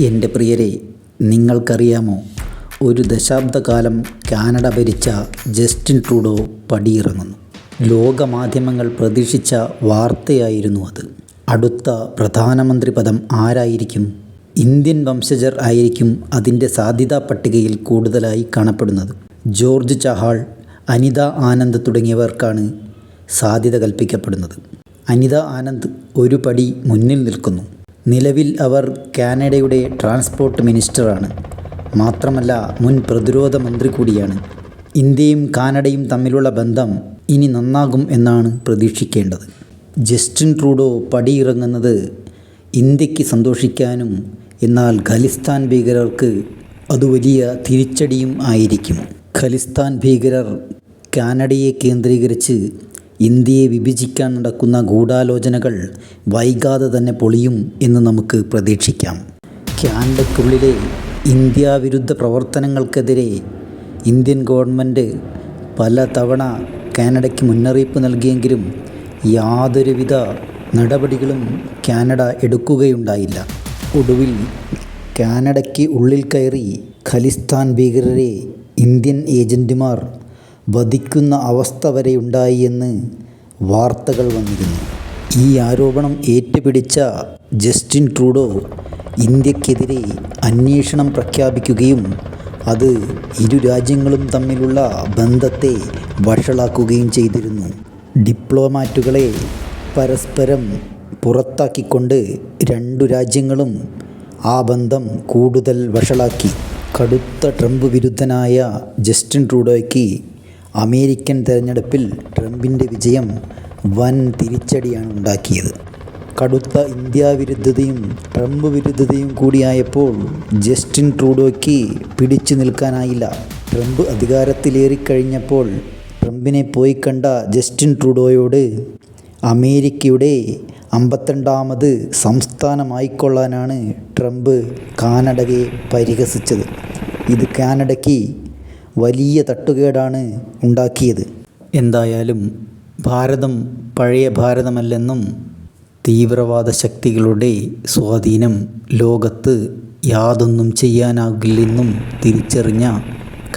എന്റെ പ്രിയരെ നിങ്ങൾക്കറിയാമോ? ഒരു ദശാബ്ദകാലം കാനഡ ഭരിച്ച ജസ്റ്റിൻ ട്രൂഡോ പടിയിറങ്ങുന്നു. ലോകമാധ്യമങ്ങൾ പ്രതീക്ഷിച്ച വാർത്തയായിരുന്നു അത്. അടുത്ത പ്രധാനമന്ത്രി പദം ആരായിരിക്കും? ഇന്ത്യൻ വംശജർ ആയിരിക്കും അതിന്റെ സാധ്യതാ പട്ടികയിൽ കൂടുതലായി കാണപ്പെടുന്നത്. ജോർജ് ചഹാൾ അനിത ആനന്ദ് തുടങ്ങിയവർക്കാണ് സാധ്യത കൽപ്പിക്കപ്പെടുന്നത്. അനിത ആനന്ദ് ഒരു പടി മുന്നിൽ നിൽക്കുന്നു. നിലവിൽ അവർ കാനഡയുടെ ട്രാൻസ്പോർട്ട് മിനിസ്റ്ററാണ്. മാത്രമല്ല മുൻ പ്രതിരോധ മന്ത്രി കൂടിയാണ്. ഇന്ത്യയും കാനഡയും തമ്മിലുള്ള ബന്ധം ഇനി നന്നാകും എന്നാണ് പ്രതീക്ഷിക്കേണ്ടത്. ജസ്റ്റിൻ ട്രൂഡോ പടിയിറങ്ങുന്നത് ഇന്ത്യയ്ക്ക് സന്തോഷിക്കാനും എന്നാൽ ഖലിസ്ഥാൻ ഭീകരർക്ക് അത് വലിയ തിരിച്ചടിയും ആയിരിക്കും. ഖലിസ്ഥാൻ ഭീകരർ കാനഡയെ കേന്ദ്രീകരിച്ച് ഇന്ത്യയെ വിഭജിക്കാൻ നടക്കുന്ന ഗൂഢാലോചനകൾ വൈകാതെ തന്നെ പൊളിയും എന്ന് നമുക്ക് പ്രതീക്ഷിക്കാം. ക്യാൻഡക്കുള്ളിലെ ഇന്ത്യാ വിരുദ്ധ പ്രവർത്തനങ്ങൾക്കെതിരെ ഇന്ത്യൻ ഗവൺമെന്റ് പല തവണ കാനഡയ്ക്ക് മുന്നറിയിപ്പ് നൽകിയെങ്കിലും യാതൊരുവിധ നടപടികളും കാനഡ എടുക്കുകയുണ്ടായില്ല. ഒടുവിൽ കാനഡയ്ക്ക് ഉള്ളിൽ കയറി ഖലിസ്ഥാൻ ഭീകരരെ ഇന്ത്യൻ ഏജന്റുമാർ വധിക്കുന്ന അവസ്ഥ വരെ ഉണ്ടായി എന്ന് വാർത്തകൾ വന്നിരുന്നു. ഈ ആരോപണം ഏറ്റുപിടിച്ച ജസ്റ്റിൻ ട്രൂഡോ ഇന്ത്യക്കെതിരെ അന്വേഷണം പ്രഖ്യാപിക്കുകയും അത് ഇരു രാജ്യങ്ങളും തമ്മിലുള്ള ബന്ധത്തെ വഷളാക്കുകയും ചെയ്തിരുന്നു. ഡിപ്ലോമാറ്റുകളെ പരസ്പരം പുറത്താക്കിക്കൊണ്ട് രണ്ടു രാജ്യങ്ങളും ആ ബന്ധം കൂടുതൽ വഷളാക്കി. കടുത്ത ട്രംപ് വിരുദ്ധനായ ജസ്റ്റിൻ ട്രൂഡോയ്ക്ക് അമേരിക്കൻ തെരഞ്ഞെടുപ്പിൽ ട്രംപിന്റെ വിജയം വൻ തിരിച്ചടിയാണ് ഉണ്ടാക്കിയത്. കടുത്ത ഇന്ത്യ വിരുദ്ധതയും ട്രംപ് വിരുദ്ധതയും കൂടിയായപ്പോൾ ജസ്റ്റിൻ ട്രൂഡോയ്ക്ക് പിടിച്ചു നിൽക്കാനായില്ല. ട്രംപ് അധികാരത്തിലേറിക്കഴിഞ്ഞപ്പോൾ ട്രംപിനെ പോയി കണ്ട ജസ്റ്റിൻ ട്രൂഡോയോട് അമേരിക്കയുടെ അമ്പത്തിരണ്ടാമത് സംസ്ഥാനമായിക്കൊള്ളാനാണ് ട്രംപ് കാനഡയെ പരിഹസിച്ചത്. ഇത് കാനഡയ്ക്ക് വലിയ തട്ടുകേടാണ് ഉണ്ടാക്കിയത്. എന്തായാലും ഭാരതം പഴയ ഭാരതമല്ലെന്നും തീവ്രവാദ ശക്തികളുടെ സ്വാധീനം ലോകത്ത് യാതൊന്നും ചെയ്യാനാകില്ലെന്നും തിരിച്ചറിഞ്ഞ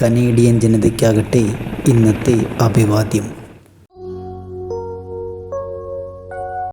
കനേഡിയൻ ജനതയ്ക്കാകട്ടെ ഇന്നത്തെ അഭിവാദ്യം.